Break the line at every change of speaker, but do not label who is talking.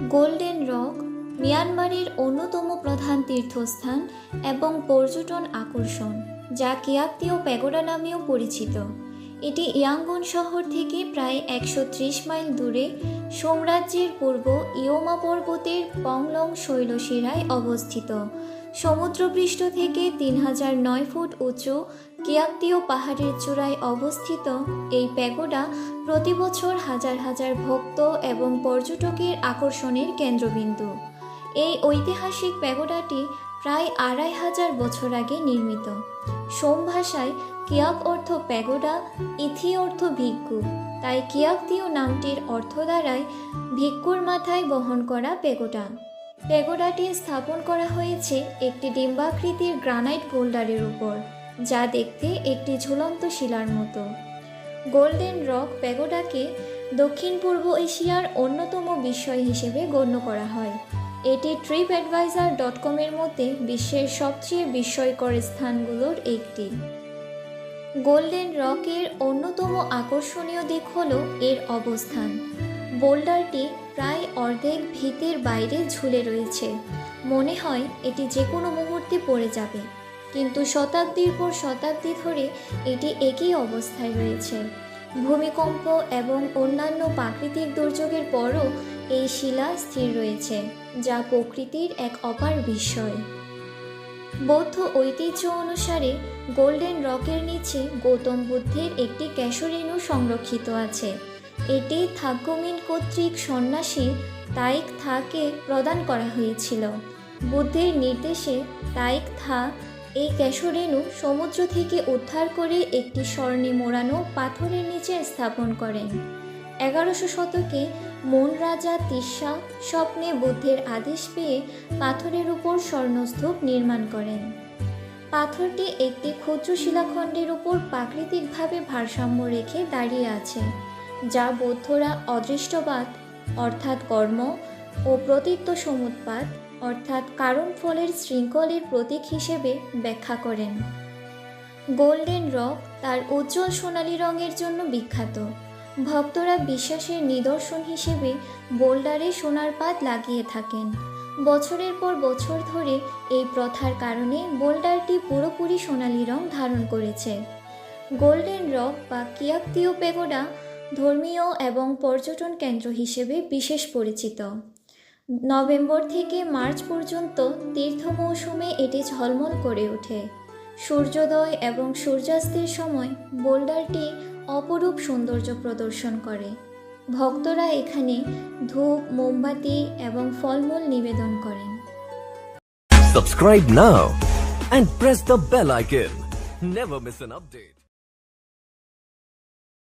Golden rock মিয়ানমারের অন্যতম প্রধান তীর্থস্থান এবং পর্যটন আকর্ষণ, যা কিয়াক্তীয় প্যাগোডা নামেও পরিচিত। এটি ইয়াঙ্গন শহর থেকে প্রায় একশো ত্রিশ মাইল দূরে সোমরাজ্যের পূর্ব ইয়োমা পর্বতের পংলং শৈলশিরায় অবস্থিত। সমুদ্রপৃষ্ঠ থেকে তিন হাজার নয় ফুট উঁচু কিয়াক্তীয় পাহাড়ের চূড়ায় অবস্থিত এই প্যাগোডা প্রতি বছর হাজার হাজার ভক্ত এবং পর্যটকের আকর্ষণের কেন্দ্রবিন্দু। এই ঐতিহাসিক প্যাগোডাটি প্রায় আড়াই হাজার বছর আগে নির্মিত। সোম ভাষায় কিয়াক অর্থ প্যাগোডা, ইথি অর্থ ভিক্ষু। তাই কিয়াকতীয় নামটির অর্থ দ্বারায় ভিক্ষুর মাথায় বহন করা প্যাগোডা। প্যাগোডাটি স্থাপন করা হয়েছে একটি ডিম্বাকৃতির গ্রানাইট গোল্ডারের উপর, যা দেখতে একটি ঝুলন্ত শিলার মতো। গোল্ডেন রক প্যাগোডাকে দক্ষিণ পূর্ব এশিয়ার অন্যতম বিস্ময় হিসেবে গণ্য করা হয়। এটি ট্রিপ অ্যাডভাইজার ডট কমের মধ্যে বিশ্বের সবচেয়ে বিস্ময়কর স্থানগুলোর একটি। গোল্ডেন রকের অন্যতম আকর্ষণীয় দিক হল এর অবস্থান। বোল্ডারটি প্রায় অর্ধেক ভিতের বাইরে ঝুলে রয়েছে। মনে হয় এটি যে কোনো মুহূর্তে পড়ে যাবে। কিন্তু শতাব্দীর পর শতাব্দী ধরে এটি একই অবস্থায় রয়েছে। ভূমিকম্প এবং অন্যান্য প্রাকৃতিক দুর্যোগের পরও এই শিলা স্থির রয়েছে, যা প্রকৃতির এক অপার বিস্ময়। বৌদ্ধ ঐতিহ্য অনুসারে গোল্ডেন রকের নিচে গৌতম বুদ্ধের একটি ক্যাশরেণু সংরক্ষিত আছে। এটি থাগ্যমিন কর্তৃক সন্ন্যাসী তাইক থাকে প্রদান করা হয়েছিল। বুদ্ধের নির্দেশে তাইক থা এই ক্যাশরেণু সমুদ্র থেকে উদ্ধার করে একটি স্বর্ণে মোড়ানো পাথরের নিচে স্থাপন করেন। এগারোশো শতকে মন রাজা তিস্সা স্বপ্নে বুদ্ধের আদেশ পেয়ে পাথরের উপর স্বর্ণস্তূপ নির্মাণ করেন। পাথরটি একটি ক্ষুদ্র শিলাখণ্ডের উপর প্রাকৃতিকভাবে ভারসাম্য রেখে দাঁড়িয়ে আছে, যা বৌদ্ধরা অদৃষ্টবাদ, অর্থাৎ কর্ম ও প্রতীত্ব সমুৎপাত, অর্থাৎ কারণ ফলের শৃঙ্খলের প্রতীক হিসেবে ব্যাখ্যা করেন। গোল্ডেন রক তার উজ্জ্বল সোনালী রঙের জন্য বিখ্যাত। ভক্তরা বিশ্বাসের নিদর্শন হিসেবে বোল্ডারে সোনার পাত লাগিয়ে থাকেন। বছরের পর বছর ধরে এই প্রথার কারণে বোল্ডারটি পুরোপুরি সোনালী রং ধারণ করেছে। গোল্ডেন রক বা কিয়াক্তীয় পেগোডা ধর্মীয় এবং পর্যটন কেন্দ্র হিসেবে বিশেষ পরিচিত। নভেম্বর থেকে মার্চ পর্যন্ত তীর্থ মৌসুমে এটি ঝলমল করে ওঠে। সূর্যোদয় এবং সূর্যাস্তের সময় বোল্ডারটি অপরূপ সৌন্দর্য প্রদর্শন করে ভক্তরা এখানে ধূপ মোমবাতি এবং ফলমূল নিবেদন করেন
Subscribe now and press the bell icon. Never miss an update.